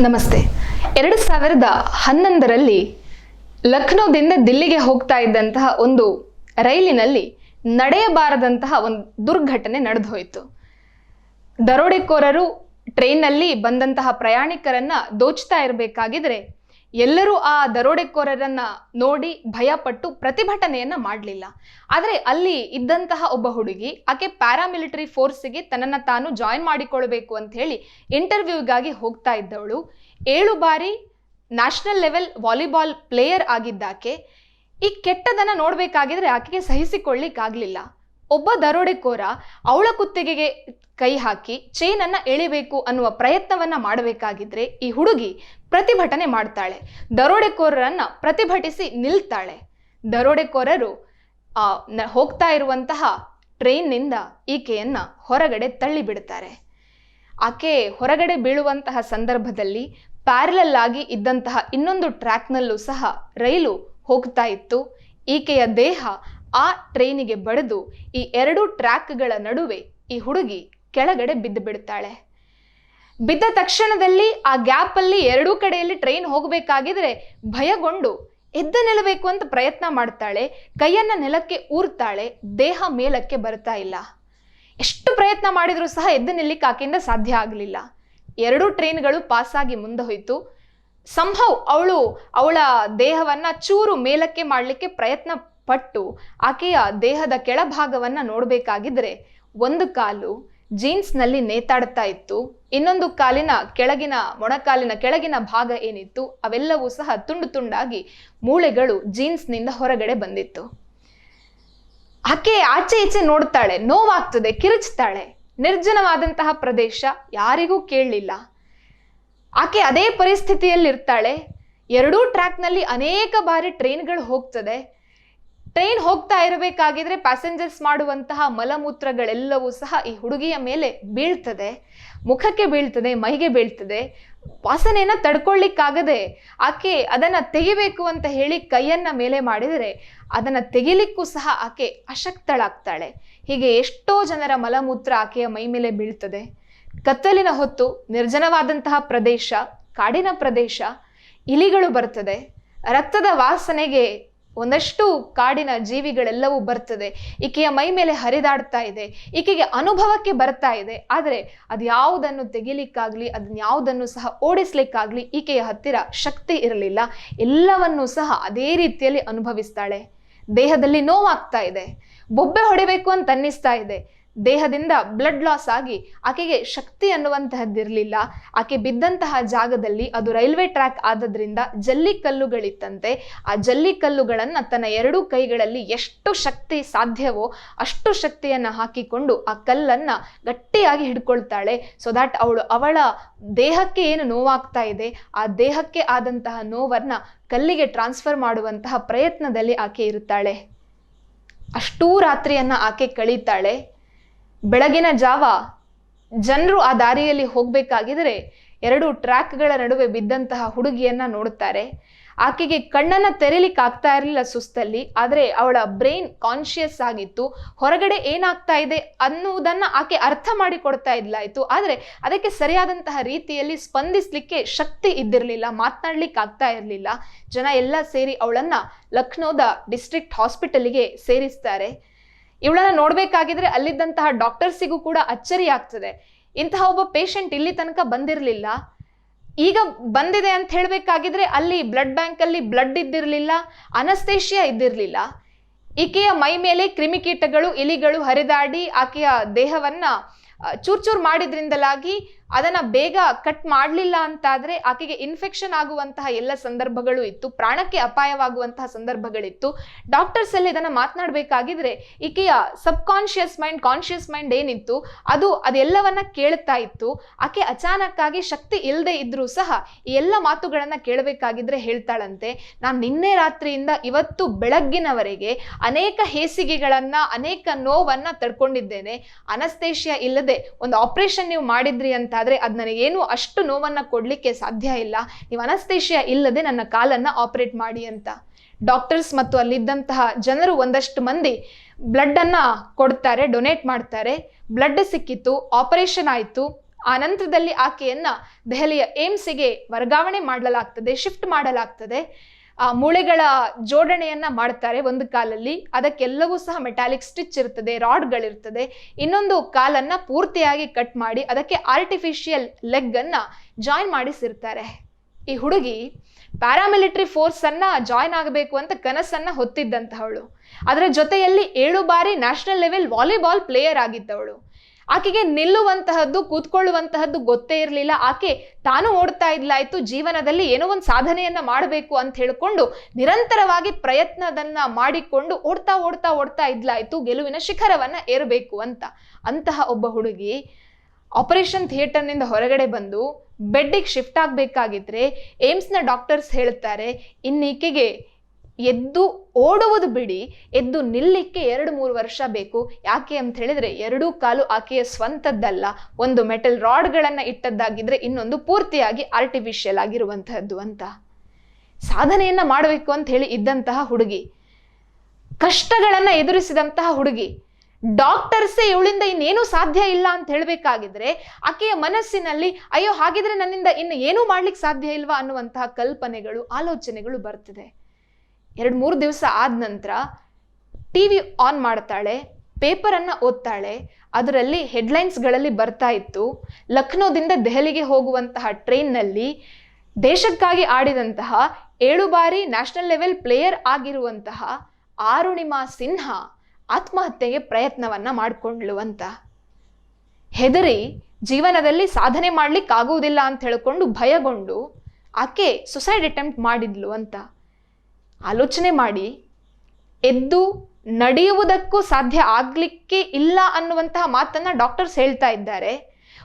ನಮಸ್ತೆ. ಎರಡು ಸಾವಿರದ ಹನ್ನೊಂದರಲ್ಲಿ ಲಕ್ನೋದಿಂದ ದಿಲ್ಲಿಗೆ ಹೋಗ್ತಾ ಇದ್ದಂತಹ ಒಂದು ರೈಲಿನಲ್ಲಿ ನಡೆಯಬಾರದಂತಹ ಒಂದು ದುರ್ಘಟನೆ ನಡೆದು ಹೋಯಿತು ದರೋಡೆಕೋರರು ಟ್ರೈನ್ನಲ್ಲಿ ಬಂದಂತಹ ಪ್ರಯಾಣಿಕರನ್ನ ದೋಚ್ತಾ ಇರಬೇಕಾಗಿದ್ರೆ ಎಲ್ಲರೂ ಆ ದರೋಡೆಕೋರರನ್ನ ನೋಡಿ ಭಯಪಟ್ಟು ಪ್ರತಿಭಟನೆಯನ್ನ ಮಾಡಲಿಲ್ಲ. ಆದರೆ ಅಲ್ಲಿ ಇದ್ದಂತಹ ಒಬ್ಬ ಹುಡುಗಿ, ಆಕೆ ಪ್ಯಾರಾಮಿಲಿಟರಿ ಫೋರ್ಸ್ಗೆ ತನ್ನನ್ನು ತಾನು ಜಾಯಿನ್ ಮಾಡಿಕೊಳ್ಬೇಕು ಅಂತ ಹೇಳಿ ಇಂಟರ್ವ್ಯೂಗಾಗಿ ಹೋಗ್ತಾ ಇದ್ದವಳು. ಏಳು ಬಾರಿ ನ್ಯಾಷನಲ್ ಲೆವೆಲ್ ವಾಲಿಬಾಲ್ ಪ್ಲೇಯರ್ ಆಗಿದ್ದಾಕೆ ಈ ಕೆಟ್ಟದನ್ನ ನೋಡಬೇಕಾಗಿದ್ರೆ ಆಕೆಗೆ ಸಹಿಸಿಕೊಳ್ಳಿಕ್ಕಾಗಲಿಲ್ಲ. ಒಬ್ಬ ದರೋಡೆಕೋರ ಅವಳ ಕುತ್ತಿಗೆಗೆ ಕೈ ಹಾಕಿ ಚೈನನ್ನ ಎಳಿಬೇಕು ಅನ್ನುವ ಪ್ರಯತ್ನವನ್ನ ಮಾಡಬೇಕಾಗಿದ್ರೆ ಈ ಹುಡುಗಿ ಪ್ರತಿಭಟನೆ ಮಾಡ್ತಾಳೆ. ದರೋಡೆಕೋರರನ್ನ ಪ್ರತಿಭಟಿಸಿ ನಿಲ್ತಾಳೆ. ದರೋಡೆಕೋರರು ಆ, ಹೋಗ್ತಾ ಇರುವಂತಹ ಟ್ರೈನ್ನಿಂದ ಈಕೆಯನ್ನ ಹೊರಗಡೆ ತಳ್ಳಿ ಬಿಡ್ತಾರೆ ಆಕೆ ಹೊರಗಡೆ ಬೀಳುವಂತಹ ಸಂದರ್ಭದಲ್ಲಿ ಪ್ಯಾರಲಲ್ ಆಗಿ ಇದ್ದಂತಹ ಇನ್ನೊಂದು ಟ್ರ್ಯಾಕ್ನಲ್ಲೂ ಸಹ ರೈಲು ಹೋಗ್ತಾ ಇತ್ತು. ಈಕೆಯ ದೇಹ ಆ ಟ್ರೈನಿಗೆ ಬಡಿದು ಈ ಎರಡು ಟ್ರ್ಯಾಕ್ಗಳ ನಡುವೆ ಈ ಹುಡುಗಿ ಕೆಳಗಡೆ ಬಿದ್ದು ಬಿಡ್ತಾಳೆ. ಬಿದ್ದ ತಕ್ಷಣದಲ್ಲಿ ಆ ಗ್ಯಾಪಲ್ಲಿ ಎರಡೂ ಕಡೆಯಲ್ಲಿ ಟ್ರೈನ್ ಹೋಗಬೇಕಾಗಿದ್ರೆ ಭಯಗೊಂಡು ಎದ್ದ ನಿಲ್ಲಬೇಕು ಅಂತ ಪ್ರಯತ್ನ ಮಾಡ್ತಾಳೆ. ಕೈಯನ್ನ ನೆಲಕ್ಕೆ ಊರ್ತಾಳೆ. ದೇಹ ಮೇಲಕ್ಕೆ ಬರ್ತಾ ಇಲ್ಲ. ಎಷ್ಟು ಪ್ರಯತ್ನ ಮಾಡಿದರೂ ಸಹ ಎದ್ದು ನಿಲ್ಲಿಕ್ಕೆ ಆಕೆಯಿಂದ ಸಾಧ್ಯ ಆಗಲಿಲ್ಲ. ಎರಡೂ ಟ್ರೈನ್ಗಳು ಪಾಸಾಗಿ ಮುಂದೆ ಹೋಯಿತು ಸಂಭವ್ ಅವಳು ಅವಳ ದೇಹವನ್ನ ಚೂರು ಮೇಲಕ್ಕೆ ಮಾಡಲಿಕ್ಕೆ ಪ್ರಯತ್ನ ಪಟ್ಟು ಆಕೆಯ ದೇಹದ ಕೆಳಭಾಗವನ್ನ ನೋಡಬೇಕಾಗಿದ್ರೆ ಒಂದು ಕಾಲು ಜೀನ್ಸ್ನಲ್ಲಿ ನೇತಾಡ್ತಾ ಇತ್ತು. ಇನ್ನೊಂದು ಕಾಲಿನ ಕೆಳಗಿನ, ಮೊಣಕಾಲಿನ ಕೆಳಗಿನ ಭಾಗ ಏನಿತ್ತು, ಅವೆಲ್ಲವೂ ಸಹ ತುಂಡು ತುಂಡಾಗಿ ಮೂಳೆಗಳು ಜೀನ್ಸ್ನಿಂದ ಹೊರಗಡೆ ಬಂದಿತ್ತು. ಆಕೆ ಆಚೆ ಈಚೆ ನೋಡ್ತಾಳೆ, ನೋವಾಗ್ತದೆ, ಕಿರುಚ್ತಾಳೆ. ನಿರ್ಜನವಾದಂತಹ ಪ್ರದೇಶ ಯಾರಿಗೂ ಕೇಳಲಿಲ್ಲ. ಆಕೆ ಅದೇ ಪರಿಸ್ಥಿತಿಯಲ್ಲಿರ್ತಾಳೆ. ಎರಡೂ ಟ್ರ್ಯಾಕ್ನಲ್ಲಿ ಅನೇಕ ಬಾರಿ ಟ್ರೈನ್ಗಳು ಹೋಗ್ತದೆ. ಟ್ರೈನ್ ಹೋಗ್ತಾ ಇರಬೇಕಾಗಿದ್ರೆ ಪ್ಯಾಸೆಂಜರ್ಸ್ ಮಾಡುವಂತಹ ಮಲಮೂತ್ರಗಳೆಲ್ಲವೂ ಸಹ ಈ ಹುಡುಗಿಯ ಮೇಲೆ ಬೀಳ್ತದೆ, ಮುಖಕ್ಕೆ ಬೀಳ್ತದೆ, ಮೈಗೆ ಬೀಳ್ತದೆ. ವಾಸನೆಯನ್ನ ತಡ್ಕೊಳ್ಳಿಕ್ಕಾಗದೆ ಆಕೆ ಅದನ್ನ ತೆಗಿಬೇಕು ಅಂತ ಹೇಳಿ ಕೈಯನ್ನ ಮೇಲೆ ಮಾಡಿದರೆ ಅದನ್ನ ತೆಗಿಲಿಕ್ಕೂ ಸಹ ಆಕೆ ಅಶಕ್ತಳಾಗ್ತಾಳೆ. ಹೀಗೆ ಎಷ್ಟೋ ಜನರ ಮಲಮೂತ್ರ ಆಕೆಯ ಮೈ ಮೇಲೆ ಬೀಳ್ತದೆ. ಕತ್ತಲಿನ ಹೊತ್ತು, ನಿರ್ಜನವಾದಂತಹ ಪ್ರದೇಶ, ಕಾಡಿನ ಪ್ರದೇಶ, ಇಲಿಗಳು ಬರ್ತದೆ. ರಕ್ತದ ವಾಸನೆಗೆ ಒಂದಷ್ಟು ಕಾಡಿನ ಜೀವಿಗಳೆಲ್ಲವೂ ಬರ್ತದೆ. ಈಕೆಯ ಮೈ ಮೇಲೆ ಹರಿದಾಡ್ತಾ ಇದೆ. ಈಕೆಗೆ ಅನುಭವಕ್ಕೆ ಬರ್ತಾ ಇದೆ. ಆದರೆ ಅದು ಯಾವುದನ್ನು ತೆಗಿಲಿಕ್ಕಾಗ್ಲಿ ಅದನ್ನ ಯಾವುದನ್ನು ಸಹ ಓಡಿಸ್ಲಿಕ್ಕಾಗ್ಲಿ ಈಕೆಯ ಹತ್ತಿರ ಶಕ್ತಿ ಇರಲಿಲ್ಲ. ಎಲ್ಲವನ್ನೂ ಸಹ ಅದೇ ರೀತಿಯಲ್ಲಿ ಅನುಭವಿಸ್ತಾಳೆ. ದೇಹದಲ್ಲಿ ನೋವಾಗ್ತಾ ಇದೆ. ಬೊಬ್ಬೆ ಹೊಡಿಬೇಕು ಅಂತ ಅನ್ನಿಸ್ತಾ ಇದೆ. ದೇಹದಿಂದ ಬ್ಲಡ್ ಲಾಸ್ ಆಗಿ ಆಕೆಗೆ ಶಕ್ತಿ ಅನ್ನುವಂತಹದ್ದಿರಲಿಲ್ಲ. ಆಕೆ ಬಿದ್ದಂತಹ ಜಾಗದಲ್ಲಿ ಅದು ರೈಲ್ವೆ ಟ್ರ್ಯಾಕ್ ಆದದ್ರಿಂದ ಜಲ್ಲಿ ಕಲ್ಲುಗಳಿತ್ತಂತೆ. ಆ ಜಲ್ಲಿ ಕಲ್ಲುಗಳನ್ನು ತನ್ನ ಎರಡೂ ಕೈಗಳಲ್ಲಿ ಎಷ್ಟು ಶಕ್ತಿ ಸಾಧ್ಯವೋ ಅಷ್ಟು ಶಕ್ತಿಯನ್ನು ಹಾಕಿಕೊಂಡು ಆ ಕಲ್ಲನ್ನು ಗಟ್ಟಿಯಾಗಿ ಹಿಡ್ಕೊಳ್ತಾಳೆ. ಸೊ ದ್ಯಾಟ್ ಅವಳು ಅವಳ ದೇಹಕ್ಕೆ ಏನು ನೋವಾಗ್ತಾ ಇದೆ, ಆ ದೇಹಕ್ಕೆ ಆದಂತಹ ನೋವನ್ನ ಕಲ್ಲಿಗೆ ಟ್ರಾನ್ಸ್ಫರ್ ಮಾಡುವಂತಹ ಪ್ರಯತ್ನದಲ್ಲಿ ಆಕೆ ಇರುತ್ತಾಳೆ. ಅಷ್ಟೂ ರಾತ್ರಿಯನ್ನ ಆಕೆ ಕಳೀತಾಳೆ. ಬೆಳಗಿನ ಜಾವ ಜನರು ಆ ದಾರಿಯಲ್ಲಿ ಹೋಗಬೇಕಾಗಿದ್ರೆ ಎರಡು ಟ್ರ್ಯಾಕ್ಗಳ ನಡುವೆ ಬಿದ್ದಂತಹ ಹುಡುಗಿಯನ್ನ ನೋಡುತ್ತಾರೆ. ಆಕೆಗೆ ಕಣ್ಣನ್ನ ತೆರೀಲಿಕ್ಕೆ ಆಗ್ತಾ ಇರಲಿಲ್ಲ ಸುಸ್ತಲ್ಲಿ, ಆದರೆ ಅವಳ ಬ್ರೈನ್ ಕಾನ್ಶಿಯಸ್ ಆಗಿತ್ತು. ಹೊರಗಡೆ ಏನಾಗ್ತಾ ಇದೆ ಅನ್ನುವುದನ್ನು ಆಕೆ ಅರ್ಥ ಮಾಡಿಕೊಡ್ತಾ ಇದ್ಲಾಯಿತು. ಆದರೆ ಅದಕ್ಕೆ ಸರಿಯಾದಂತಹ ರೀತಿಯಲ್ಲಿ ಸ್ಪಂದಿಸ್ಲಿಕ್ಕೆ ಶಕ್ತಿ ಇದ್ದಿರಲಿಲ್ಲ ಮಾತನಾಡ್ಲಿಕ್ಕೆ ಆಗ್ತಾ ಇರಲಿಲ್ಲ. ಜನ ಎಲ್ಲ ಸೇರಿ ಅವಳನ್ನು ಲಕ್ನೋದ ಡಿಸ್ಟ್ರಿಕ್ಟ್ ಹಾಸ್ಪಿಟಲಿಗೆ ಸೇರಿಸ್ತಾರೆ. ಇವಳನ್ನ ನೋಡ್ಬೇಕಾಗಿದ್ರೆ ಅಲ್ಲಿದ್ದಂತಹ ಡಾಕ್ಟರ್ಸಿಗೂ ಕೂಡ ಅಚ್ಚರಿ ಆಗ್ತದೆ. ಇಂತಹ ಒಬ್ಬ ಪೇಷಂಟ್ ಇಲ್ಲಿ ತನಕ ಬಂದಿರಲಿಲ್ಲ. ಈಗ ಬಂದಿದೆ ಅಂತ ಹೇಳಬೇಕಾಗಿದ್ರೆ ಅಲ್ಲಿ ಬ್ಲಡ್ ಬ್ಯಾಂಕಲ್ಲಿ ಬ್ಲಡ್ ಇದ್ದಿರಲಿಲ್ಲ ಅನಸ್ತೇಷಿಯಾ ಇದ್ದಿರಲಿಲ್ಲ. ಈಕೆಯ ಮೈ ಮೇಲೆ ಕ್ರಿಮಿಕೀಟಗಳು, ಇಲಿಗಳು ಹರಿದಾಡಿ ಆಕೆಯ ದೇಹವನ್ನ ಚೂರ್ಚೂರ್ ಚೂರ್ ಚೂರ್ ಮಾಡಿದ್ರಿಂದಲಾಗಿ ಅದನ್ನ ಬೇಗ ಕಟ್ ಮಾಡಲಿಲ್ಲ ಅಂತಾದ್ರೆ ಆಕೆಗೆ ಇನ್ಫೆಕ್ಷನ್ ಆಗುವಂತಹ ಎಲ್ಲ ಸಂದರ್ಭಗಳು ಇತ್ತು, ಪ್ರಾಣಕ್ಕೆ ಅಪಾಯವಾಗುವಂತಹ ಸಂದರ್ಭಗಳಿತ್ತು. ಡಾಕ್ಟರ್ಸ್ ಎಲ್ಲ ಇದನ್ನ ಮಾತನಾಡಬೇಕಾಗಿದ್ರೆ ಈಕೆಯ subconscious mind conscious mind ಏನಿತ್ತು, ಅದು ಅದೆಲ್ಲವನ್ನ ಕೇಳ್ತಾ ಇತ್ತು. ಆಕೆ ಅಚಾನಕ್ಕಾಗಿ ಶಕ್ತಿ ಇಲ್ಲದೆ ಇದ್ರೂ ಸಹ ಈ ಎಲ್ಲ ಮಾತುಗಳನ್ನ ಕೇಳಬೇಕಾಗಿದ್ರೆ ಹೇಳ್ತಾಳಂತೆ. ನಾನು ನಿನ್ನೆ ರಾತ್ರಿಯಿಂದ ಇವತ್ತು ಬೆಳಗ್ಗಿನವರೆಗೆ ಅನೇಕ ಹೇಸಿಗೆಗಳನ್ನ, ಅನೇಕ ನೋವನ್ನ ತಡ್ಕೊಂಡಿದ್ದೇನೆ. ಅನಸ್ತೇಷಿಯಾ ಇಲ್ಲದೆ ಒಂದು ಆಪರೇಷನ್ ನೀವು ಮಾಡಿದ್ರಿ ಅಂತಾದ್ರೆ ಅದು ನನಗೇನು ಅಷ್ಟು ನೋವನ್ನು ಕೊಡಲಿಕ್ಕೆ ಸಾಧ್ಯ ಇಲ್ಲ. ನೀವು ಅನಸ್ತೇಷಿಯಾ ಇಲ್ಲದೆ ನನ್ನ ಕಾಲನ್ನು ಆಪರೇಟ್ ಮಾಡಿ ಅಂತ. ಡಾಕ್ಟರ್ಸ್ ಮತ್ತು ಅಲ್ಲಿದ್ದಂತಹ ಜನರು ಒಂದಷ್ಟು ಮಂದಿ ಬ್ಲಡ್ಡನ್ನು ಕೊಡ್ತಾರೆ, ಡೊನೇಟ್ ಮಾಡ್ತಾರೆ. ಬ್ಲಡ್ ಸಿಕ್ಕಿತ್ತು, ಆಪರೇಷನ್ ಆಯಿತು. ಆ ನಂತರದಲ್ಲಿ ಆಕೆಯನ್ನ ದೆಹಲಿಯ ಏಮ್ಸಿಗೆ ವರ್ಗಾವಣೆ ಮಾಡಲಾಗ್ತದೆ, ಶಿಫ್ಟ್ ಮಾಡಲಾಗ್ತದೆ. ಆ ಮೂಳೆಗಳ ಜೋಡಣೆಯನ್ನ ಮಾಡ್ತಾರೆ ಒಂದು ಕಾಲಲ್ಲಿ. ಅದಕ್ಕೆಲ್ಲವೂ ಸಹ ಮೆಟಾಲಿಕ್ ಸ್ಟಿಚ್ ಇರ್ತದೆ, ರಾಡ್ಗಳಿರ್ತದೆ. ಇನ್ನೊಂದು ಕಾಲನ್ನ ಪೂರ್ತಿಯಾಗಿ ಕಟ್ ಮಾಡಿ ಅದಕ್ಕೆ ಆರ್ಟಿಫಿಷಿಯಲ್ ಲೆಗ್ ಅನ್ನ ಜಾಯಿನ್ ಮಾಡಿಸಿರ್ತಾರೆ. ಈ ಹುಡುಗಿ ಪ್ಯಾರಾಮಿಲಿಟರಿ ಫೋರ್ಸ್ ಅನ್ನ ಜಾಯಿನ್ ಆಗಬೇಕು ಅಂತ ಕನಸನ್ನ ಹೊತ್ತಿದ್ದಂತಹವಳು. ಅದರ ಜೊತೆಯಲ್ಲಿ ಏಳು ಬಾರಿ ನ್ಯಾಷನಲ್ ಲೆವೆಲ್ ವಾಲಿಬಾಲ್ ಪ್ಲೇಯರ್ ಆಗಿದ್ದವಳು. ಆಕೆಗೆ ನಿಲ್ಲುವಂತಹದ್ದು, ಕೂತ್ಕೊಳ್ಳುವಂತಹದ್ದು ಗೊತ್ತೇ ಇರಲಿಲ್ಲ. ಆಕೆ ತಾನು ಓಡ್ತಾ ಇದ್ಲಾಯ್ತು. ಜೀವನದಲ್ಲಿ ಏನೋ ಒಂದು ಸಾಧನೆಯನ್ನ ಮಾಡಬೇಕು ಅಂತ ಹೇಳಿಕೊಂಡು ನಿರಂತರವಾಗಿ ಪ್ರಯತ್ನದನ್ನ ಮಾಡಿಕೊಂಡು ಓಡ್ತಾ ಓಡ್ತಾ ಓಡ್ತಾ ಇದ್ಲಾಯ್ತು. ಗೆಲುವಿನ ಶಿಖರವನ್ನ ಏರಬೇಕು ಅಂತ. ಅಂತಹ ಒಬ್ಬ ಹುಡುಗಿ ಆಪರೇಷನ್ ಥಿಯೇಟರ್ನಿಂದ ಹೊರಗಡೆ ಬಂದು ಬೆಡ್ಡಿಗೆ ಶಿಫ್ಟ್ ಆಗಬೇಕಾಗಿದ್ರೆ ಏಮ್ಸ್ನ ಡಾಕ್ಟರ್ಸ್ ಹೇಳ್ತಾರೆ, ಇನ್ನೀಕೆಗೆ ಎದ್ದು ಓಡುವುದು ಬಿಡಿ, ಎದ್ದು ನಿಲ್ಲಕ್ಕೆ ಎರಡು ಮೂರು ವರ್ಷ ಬೇಕು. ಯಾಕೆ ಅಂತ ಹೇಳಿದ್ರೆ ಎರಡೂ ಕಾಲು ಆಕೆಯ ಸ್ವಂತದ್ದಲ್ಲ. ಒಂದು ಮೆಟಲ್ ರಾಡ್ಗಳನ್ನು ಇಟ್ಟದ್ದಾಗಿದ್ರೆ ಇನ್ನೊಂದು ಪೂರ್ತಿಯಾಗಿ ಆರ್ಟಿಫಿಷಿಯಲ್ ಆಗಿರುವಂತಹದ್ದು ಅಂತ. ಸಾಧನೆಯನ್ನ ಮಾಡಬೇಕು ಅಂತ ಹೇಳಿ ಇದ್ದಂತಹ ಹುಡುಗಿ. ಕಷ್ಟಗಳನ್ನ ಎದುರಿಸಿದಂತಹ ಹುಡುಗಿ. ಡಾಕ್ಟರ್ಸೇ ಇವಳಿಂದ ಇನ್ನೇನು ಸಾಧ್ಯ ಇಲ್ಲ ಅಂತ ಹೇಳಬೇಕಾಗಿದ್ರೆ ಆಕೆಯ ಮನಸ್ಸಿನಲ್ಲಿ, ಅಯ್ಯೋ ಹಾಗಿದ್ರೆ ನನ್ನಿಂದ ಇನ್ನು ಏನೂ ಮಾಡ್ಲಿಕ್ಕೆ ಸಾಧ್ಯ ಇಲ್ವಾ ಅನ್ನುವಂತಹ ಕಲ್ಪನೆಗಳು, ಆಲೋಚನೆಗಳು ಬರ್ತಿದೆ. ಎರಡು ಮೂರು ದಿವಸ ಆದ ನಂತರ ಟಿ ವಿ ಆನ್ ಮಾಡ್ತಾಳೆ, ಪೇಪರನ್ನು ಓದ್ತಾಳೆ, ಅದರಲ್ಲಿ ಹೆಡ್ಲೈನ್ಸ್ಗಳಲ್ಲಿ ಬರ್ತಾ ಇತ್ತು. ಲಕ್ನೋದಿಂದ ದೆಹಲಿಗೆ ಹೋಗುವಂತಹ ಟ್ರೈನ್ನಲ್ಲಿ ದೇಶಕ್ಕಾಗಿ ಆಡಿದಂತಹ ಏಳು ಬಾರಿ ನ್ಯಾಷನಲ್ ಲೆವೆಲ್ ಪ್ಲೇಯರ್ ಆಗಿರುವಂತಹ ಆರುಣಿಮಾ ಸಿನ್ಹಾ ಆತ್ಮಹತ್ಯೆಗೆ ಪ್ರಯತ್ನವನ್ನು ಮಾಡಿಕೊಂಡ್ಳು ಅಂತ ಹೆದರಿ ಜೀವನದಲ್ಲಿ ಸಾಧನೆ ಮಾಡ್ಲಿಕ್ಕೆ ಆಗುವುದಿಲ್ಲ ಅಂತ ಹೇಳ್ಕೊಂಡು ಭಯಗೊಂಡು ಆಕೆ ಸುಸೈಡ್ ಅಟೆಂಪ್ಟ್ ಮಾಡಿದ್ಲು ಅಂತ. ಆಲೋಚನೆ ಮಾಡಿ, ಎದ್ದು ನಡೆಯುವುದಕ್ಕೂ ಸಾಧ್ಯ ಆಗಲಿಕ್ಕೆ ಇಲ್ಲ ಅನ್ನುವಂತಹ ಮಾತನ್ನು ಡಾಕ್ಟರ್ಸ್ ಹೇಳ್ತಾ ಇದ್ದಾರೆ.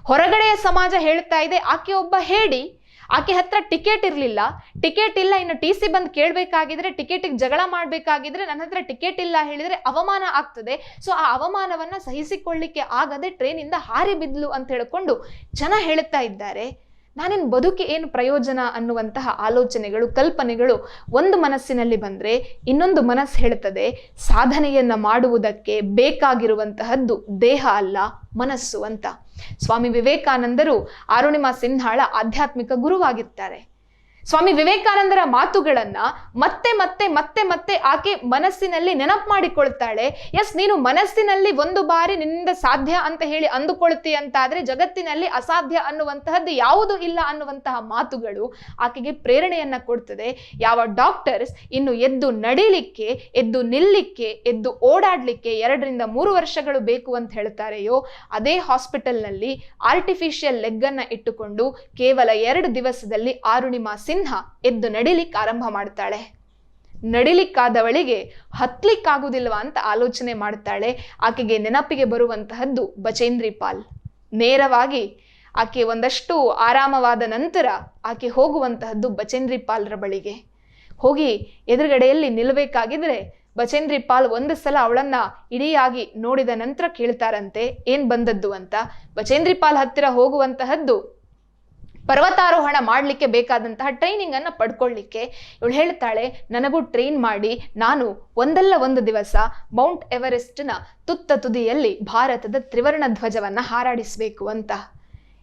ಹೊರಗಡೆಯ ಸಮಾಜ ಹೇಳ್ತಾ ಇದೆ, ಆಕೆ ಒಬ್ಬ ಹೇಳಿ ಆಕೆ ಹತ್ರ ಟಿಕೆಟ್ ಇರಲಿಲ್ಲ. ಟಿಕೆಟ್ ಇಲ್ಲ, ಇನ್ನು ಟಿ ಸಿ ಬಂದು ಕೇಳಬೇಕಾಗಿದ್ರೆ ಟಿಕೆಟಿಗೆ ಜಗಳ ಮಾಡಬೇಕಾಗಿದ್ರೆ ನನ್ನ ಹತ್ರ ಟಿಕೆಟ್ ಇಲ್ಲ ಹೇಳಿದ್ರೆ ಅವಮಾನ ಆಗ್ತದೆ. ಸೊ, ಆ ಅವಮಾನವನ್ನ ಸಹಿಸಿಕೊಳ್ಳಿಕ್ಕೆ ಆಗದೆ ಟ್ರೈನಿಂದ ಹಾರಿ ಬಿದ್ಲು ಅಂತ ಹೇಳಿಕೊಂಡು ಜನ ಹೇಳ್ತಾ ಇದ್ದಾರೆ. ನಾನಿನ್ ಬದುಕಿ ಏನು ಪ್ರಯೋಜನ ಅನ್ನುವಂತಹ ಆಲೋಚನೆಗಳು, ಕಲ್ಪನೆಗಳು ಒಂದು ಮನಸ್ಸಿನಲ್ಲಿ ಬಂದರೆ ಇನ್ನೊಂದು ಮನಸ್ಸು ಹೇಳ್ತದೆ, ಸಾಧನೆಯನ್ನ ಮಾಡುವುದಕ್ಕೆ ಬೇಕಾಗಿರುವಂತಹದ್ದು ದೇಹ ಅಲ್ಲ, ಮನಸ್ಸು ಅಂತ. ಸ್ವಾಮಿ ವಿವೇಕಾನಂದರು ಅರುಣಿಮಾ ಸಿನ್ಹಾಳ ಆಧ್ಯಾತ್ಮಿಕ ಗುರುವಾಗಿರ್ತಾರೆ. ಸ್ವಾಮಿ ವಿವೇಕಾನಂದರ ಮಾತುಗಳನ್ನ ಮತ್ತೆ ಮತ್ತೆ ಮತ್ತೆ ಮತ್ತೆ ಆಕೆ ಮನಸ್ಸಿನಲ್ಲಿ ನೆನಪು ಮಾಡಿಕೊಳ್ತಾಳೆ. ಎಸ್ ನೀನು ಮನಸ್ಸಿನಲ್ಲಿ ಒಂದು ಬಾರಿ ನಿನ್ನಿಂದ ಸಾಧ್ಯ ಅಂತ ಹೇಳಿ ಅಂದುಕೊಳ್ತಿ ಅಂತಾದ್ರೆ ಜಗತ್ತಿನಲ್ಲಿ ಅಸಾಧ್ಯ ಅನ್ನುವಂತಹದ್ದು ಯಾವುದು ಇಲ್ಲ ಅನ್ನುವಂತಹ ಮಾತುಗಳು ಆಕೆಗೆ ಪ್ರೇರಣೆಯನ್ನ ಕೊಡ್ತದೆ. ಯಾವ ಡಾಕ್ಟರ್ಸ್ ಇನ್ನು ಎದ್ದು ನಡೀಲಿಕ್ಕೆ, ಎದ್ದು ನಿಲ್ಲಿಕ್ಕೆ, ಎದ್ದು ಓಡಾಡ್ಲಿಕ್ಕೆ ಎರಡರಿಂದ ಮೂರು ವರ್ಷಗಳು ಬೇಕು ಅಂತ ಹೇಳ್ತಾರೆಯೋ, ಅದೇ ಹಾಸ್ಪಿಟಲ್ನಲ್ಲಿ ಆರ್ಟಿಫಿಷಿಯಲ್ ಲೆಗ್ ಅನ್ನ ಇಟ್ಟುಕೊಂಡು ಕೇವಲ ಎರಡು ದಿವಸದಲ್ಲಿ ಆರುಣಿಮಾ ಸಿನ್ಹಾ ಎದ್ದು ನಡಿಲಿಕ್ಕೆ ಆರಂಭ ಮಾಡ್ತಾಳೆ. ನಡಿಲಿಕ್ಕಾದವಳಿಗೆ ಹತ್ಲಿಕ್ಕಾಗುದಿಲ್ವಾ ಅಂತ ಆಲೋಚನೆ ಮಾಡ್ತಾಳೆ. ಆಕೆಗೆ ನೆನಪಿಗೆ ಬರುವಂತಹದ್ದು ಬಚೇಂದ್ರಿ ಪಾಲ್ ನೇರವಾಗಿ ಆಕೆ ಒಂದಷ್ಟು ಆರಾಮವಾದ ನಂತರ ಆಕೆ ಹೋಗುವಂತಹದ್ದು ಬಚೇಂದ್ರಿ ಪಾಲ್ರ ಬಳಿಗೆ. ಹೋಗಿ ಎದುರುಗಡೆಯಲ್ಲಿ ನಿಲ್ಲಬೇಕಾಗಿದ್ರೆ ಬಚೇಂದ್ರಿ ಪಾಲ್ ಒಂದು ಸಲ ಅವಳನ್ನ ಇಡಿಯಾಗಿ ನೋಡಿದ ನಂತರ ಕೇಳ್ತಾರಂತೆ, ಏನ್ ಬಂದದ್ದು ಅಂತ. ಬಚೇಂದ್ರಿ ಪಾಲ್ ಹತ್ತಿರ ಹೋಗುವಂತಹದ್ದು ಪರ್ವತಾರೋಹಣ ಮಾಡಲಿಕ್ಕೆ ಬೇಕಾದಂತಹ ಟ್ರೈನಿಂಗ್ ಅನ್ನು ಪಡ್ಕೊಳ್ಳಿಕ್ಕೆ ಇವಳು ಹೇಳ್ತಾಳೆ, ನನಗೂ ಟ್ರೈನ್ ಮಾಡಿ, ನಾನು ಒಂದಲ್ಲ ಒಂದು ದಿವಸ ಮೌಂಟ್ ಎವರೆಸ್ಟ್ನ ತುತ್ತ ತುದಿಯಲ್ಲಿ ಭಾರತದ ತ್ರಿವರ್ಣ ಧ್ವಜವನ್ನ ಹಾರಾಡಿಸಬೇಕು ಅಂತ.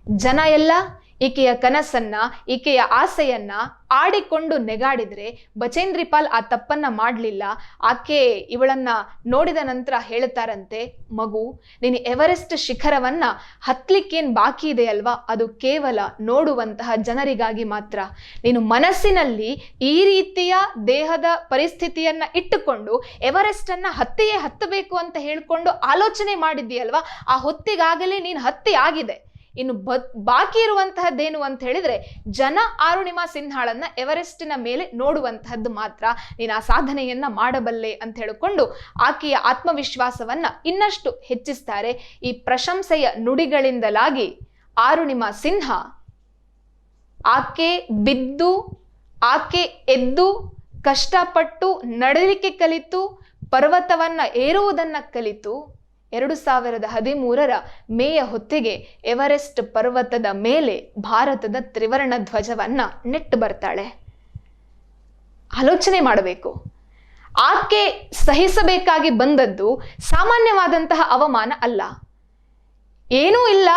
ಜನ ಎಲ್ಲ ಈಕೆಯ ಕನಸನ್ನ, ಈಕೆಯ ಆಸೆಯನ್ನ ಆಡಿಕೊಂಡು ನೆಗಾಡಿದ್ರೆ ಬಚೇಂದ್ರಿ ಪಾಲ್ ಆ ತಪ್ಪನ್ನ ಮಾಡಲಿಲ್ಲ, ಆಕೆ ಇವಳನ್ನ ನೋಡಿದ ನಂತರ ಹೇಳ್ತಾರಂತೆ, ಮಗು, ನೀನು ಎವರೆಸ್ಟ್ ಶಿಖರವನ್ನ ಹತ್ತಲಿಕ್ಕೇನು ಬಾಕಿ ಇದೆ ಅಲ್ವಾ? ಅದು ಕೇವಲ ನೋಡುವಂತಹ ಜನರಿಗಾಗಿ ಮಾತ್ರ. ನೀನು ಮನಸ್ಸಿನಲ್ಲಿ ಈ ರೀತಿಯ ದೇಹದ ಪರಿಸ್ಥಿತಿಯನ್ನ ಇಟ್ಟುಕೊಂಡು ಎವರೆಸ್ಟ್ ಅನ್ನ ಹತ್ತಿಯೇ ಹತ್ತಬೇಕು ಅಂತ ಹೇಳ್ಕೊಂಡು ಆಲೋಚನೆ ಮಾಡಿದ್ದೀಯಲ್ವಾ? ಆ ಹೊತ್ತಿಗಾಗಲೇ ನೀನು ಹತ್ತಿ ಆಗಿದೆ. ಇನ್ನು ಬ ಬಾಕಿ ಇರುವಂತಹದ್ದೇನು ಅಂತ ಹೇಳಿದ್ರೆ ಜನ ಆರುಣಿಮಾ ಸಿನ್ಹಾಳನ್ನ ಎವರೆಸ್ಟಿನ ಮೇಲೆ ನೋಡುವಂತಹದ್ದು ಮಾತ್ರ. ನೀನು ಆ ಸಾಧನೆಯನ್ನ ಮಾಡಬಲ್ಲೆ ಅಂತ ಹೇಳಿಕೊಂಡು ಆಕೆಯ ಆತ್ಮವಿಶ್ವಾಸವನ್ನ ಇನ್ನಷ್ಟು ಹೆಚ್ಚಿಸ್ತಾರೆ. ಈ ಪ್ರಶಂಸೆಯ ನುಡಿಗಳಿಂದಲಾಗಿ ಆರುಣಿಮಾ ಸಿನ್ಹಾ ಆಕೆ ಬಿದ್ದು, ಆಕೆ ಎದ್ದು, ಕಷ್ಟಪಟ್ಟು, ನಡಲಿಕ್ಕೆ ಕಲಿತು, ಪರ್ವತವನ್ನ ಏರುವುದನ್ನ ಕಲಿತು ಎರಡು ಸಾವಿರದ ಹದಿಮೂರರ ಮೇಯ ಹೊತ್ತಿಗೆ ಎವರೆಸ್ಟ್ ಪರ್ವತದ ಮೇಲೆ ಭಾರತದ ತ್ರಿವರ್ಣ ಧ್ವಜವನ್ನ ನೆಟ್ಟು ಬರ್ತಾಳೆ. ಆಲೋಚನೆ ಮಾಡಬೇಕು. ಆಕೆ ಸಹಿಸಬೇಕಾಗಿ ಬಂದದ್ದು ಸಾಮಾನ್ಯವಾದಂತಹ ಅವಮಾನ ಅಲ್ಲ. ಏನೂ ಇಲ್ಲ.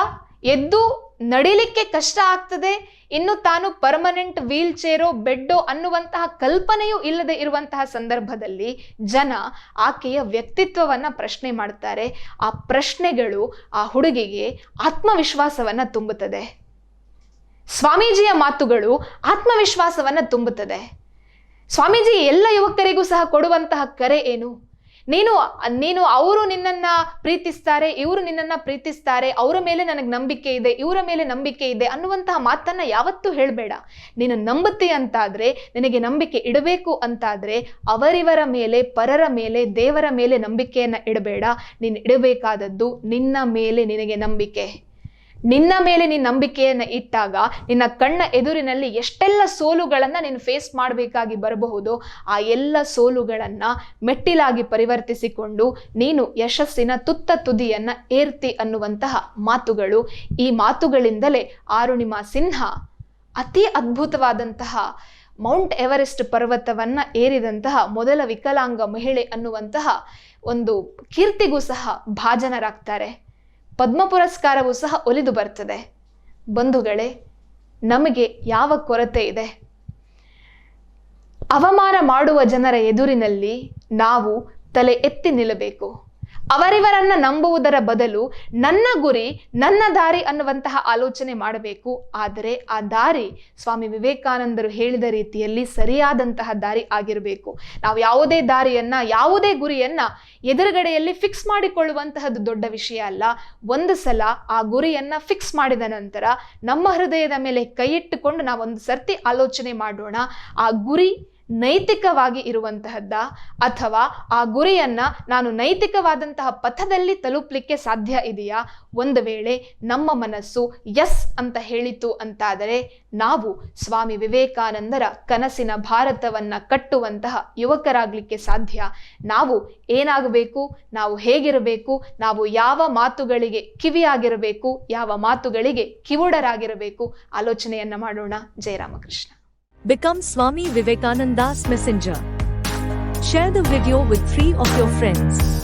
ಎದ್ದು ನಡಿಲಿಕ್ಕೆ ಕಷ್ಟ ಆಗ್ತದೆ. ಇನ್ನು ತಾನು ಪರ್ಮನೆಂಟ್ ವೀಲ್ ಚೇರೋ ಬೆಡ್ಡೋ ಅನ್ನುವಂತಹ ಕಲ್ಪನೆಯೂ ಇಲ್ಲದೆ ಇರುವಂತಹ ಸಂದರ್ಭದಲ್ಲಿ ಜನ ಆಕೆಯ ವ್ಯಕ್ತಿತ್ವವನ್ನ ಪ್ರಶ್ನೆ ಮಾಡ್ತಾರೆ. ಆ ಪ್ರಶ್ನೆಗಳು ಆ ಹುಡುಗಿಗೆ ಆತ್ಮವಿಶ್ವಾಸವನ್ನ ತುಂಬುತ್ತದೆ. ಸ್ವಾಮೀಜಿಯ ಮಾತುಗಳು ಆತ್ಮವಿಶ್ವಾಸವನ್ನ ತುಂಬುತ್ತದೆ. ಸ್ವಾಮೀಜಿ ಎಲ್ಲ ಯುವಕರಿಗೂ ಸಹ ಕೊಡುವಂತಹ ಕರೆ ಏನು? ನೀನು ನೀನು ಅವರು ನಿನ್ನನ್ನ ಪ್ರೀತಿಸ್ತಾರೆ, ಇವರು ನಿನ್ನನ್ನ ಪ್ರೀತಿಸ್ತಾರೆ, ಅವರ ಮೇಲೆ ನನಗೆ ನಂಬಿಕೆ ಇದೆ, ಇವರ ಮೇಲೆ ನಂಬಿಕೆ ಇದೆ ಅನ್ನುವಂತಹ ಮಾತನ್ನ ಯಾವತ್ತೂ ಹೇಳಬೇಡ. ನೀನು ನಂಬುತ್ತೆ ಅಂತಾದರೆ, ನಿನಗೆ ನಂಬಿಕೆ ಇಡಬೇಕು ಅಂತಾದರೆ, ಅವರಿವರ ಮೇಲೆ, ಪರರ ಮೇಲೆ, ದೇವರ ಮೇಲೆ ನಂಬಿಕೆಯನ್ನ ಇಡಬೇಡ. ನೀನು ಇಡಬೇಕಾದದ್ದು ನಿನ್ನ ಮೇಲೆ ನಿನಗೆ ನಂಬಿಕೆ. ನಿನ್ನ ಮೇಲೆ ನೀನು ನಂಬಿಕೆಯನ್ನು ಇಟ್ಟಾಗ ನಿನ್ನ ಕಣ್ಣ ಎದುರಿನಲ್ಲಿ ಎಷ್ಟೆಲ್ಲ ಸೋಲುಗಳನ್ನು ನೀನು ಫೇಸ್ ಮಾಡಬೇಕಾಗಿ ಬರಬಹುದು, ಆ ಎಲ್ಲ ಸೋಲುಗಳನ್ನು ಮೆಟ್ಟಿಲಾಗಿ ಪರಿವರ್ತಿಸಿಕೊಂಡು ನೀನು ಯಶಸ್ಸಿನ ತುತ್ತ ತುದಿಯನ್ನು ಏರ್ತಿ ಅನ್ನುವಂತಹ ಮಾತುಗಳು. ಈ ಮಾತುಗಳಿಂದಲೇ ಆರುಣಿಮಾ ಸಿನ್ಹಾ ಅತಿ ಅದ್ಭುತವಾದಂತಹ ಮೌಂಟ್ ಎವರೆಸ್ಟ್ ಪರ್ವತವನ್ನ ಏರಿದಂತಹ ಮೊದಲ ವಿಕಲಾಂಗ ಮಹಿಳೆ ಅನ್ನುವಂತಹ ಒಂದು ಕೀರ್ತಿಗೂ ಸಹ ಭಾಜನರಾಗ್ತಾರೆ. ಪದ್ಮ ಪುರಸ್ಕಾರವೂ ಸಹ ಒಲಿದು ಬರ್ತದೆ ಬಂಧುಗಳೇ, ನಮಗೆ ಯಾವ ಕೊರತೆ ಇದೆ? ಅವಮಾನ ಮಾಡುವ ಜನರ ಎದುರಿನಲ್ಲಿ ನಾವು ತಲೆ ಎತ್ತಿ ನಿಲ್ಲಬೇಕು. ಅವರಿವರನ್ನ ನಂಬುವುದರ ಬದಲು ನನ್ನ ಗುರಿ, ನನ್ನ ದಾರಿ ಅನ್ನುವಂತಹ ಆಲೋಚನೆ ಮಾಡಬೇಕು. ಆದರೆ ಆ ದಾರಿ ಸ್ವಾಮಿ ವಿವೇಕಾನಂದರು ಹೇಳಿದ ರೀತಿಯಲ್ಲಿ ಸರಿಯಾದಂತಹ ದಾರಿ ಆಗಿರಬೇಕು. ನಾವು ಯಾವುದೇ ದಾರಿಯನ್ನ, ಯಾವುದೇ ಗುರಿಯನ್ನ ಎದುರುಗಡೆಯಲ್ಲಿ ಫಿಕ್ಸ್ ಮಾಡಿಕೊಳ್ಳುವಂತಹದ್ದು ದೊಡ್ಡ ವಿಷಯ ಅಲ್ಲ. ಒಂದು ಸಲ ಆ ಗುರಿಯನ್ನ ಫಿಕ್ಸ್ ಮಾಡಿದ ನಂತರ ನಮ್ಮ ಹೃದಯದ ಮೇಲೆ ಕೈ ಇಟ್ಟುಕೊಂಡು ನಾವೊಂದು ಸರ್ತಿ ಆಲೋಚನೆ ಮಾಡೋಣ. ಆ ಗುರಿ ನೈತಿಕವಾಗಿ ಇರುವಂತಹದ್ದ ಅಥವಾ ಆ ಗುರಿಯನ್ನ ನಾನು ನೈತಿಕವಾದಂತಹ ಪಥದಲ್ಲಿ ತಲುಪಲಿಕ್ಕೆ ಸಾಧ್ಯ ಇದೆಯಾ? ಒಂದು ವೇಳೆ ನಮ್ಮ ಮನಸ್ಸು ಎಸ್ ಅಂತ ಹೇಳಿತು ಅಂತಾದರೆ ನಾವು ಸ್ವಾಮಿ ವಿವೇಕಾನಂದರ ಕನಸಿನ ಭಾರತವನ್ನ ಕಟ್ಟುವಂತಹ ಯುವಕರಾಗಲಿಕ್ಕೆ ಸಾಧ್ಯ. ನಾವು ಏನಾಗಬೇಕು? ನಾವು ಹೇಗಿರಬೇಕು? ನಾವು ಯಾವ ಮಾತುಗಳಿಗೆ ಕಿವಿಯಾಗಿರಬೇಕು? ಯಾವ ಮಾತುಗಳಿಗೆ ಕಿವುಡರಾಗಿರಬೇಕು? ಆಲೋಚನೆಯನ್ನ ಮಾಡೋಣ. Jayaramakrishna. Become Swami Vivekananda's messenger. Share the video with three of your friends.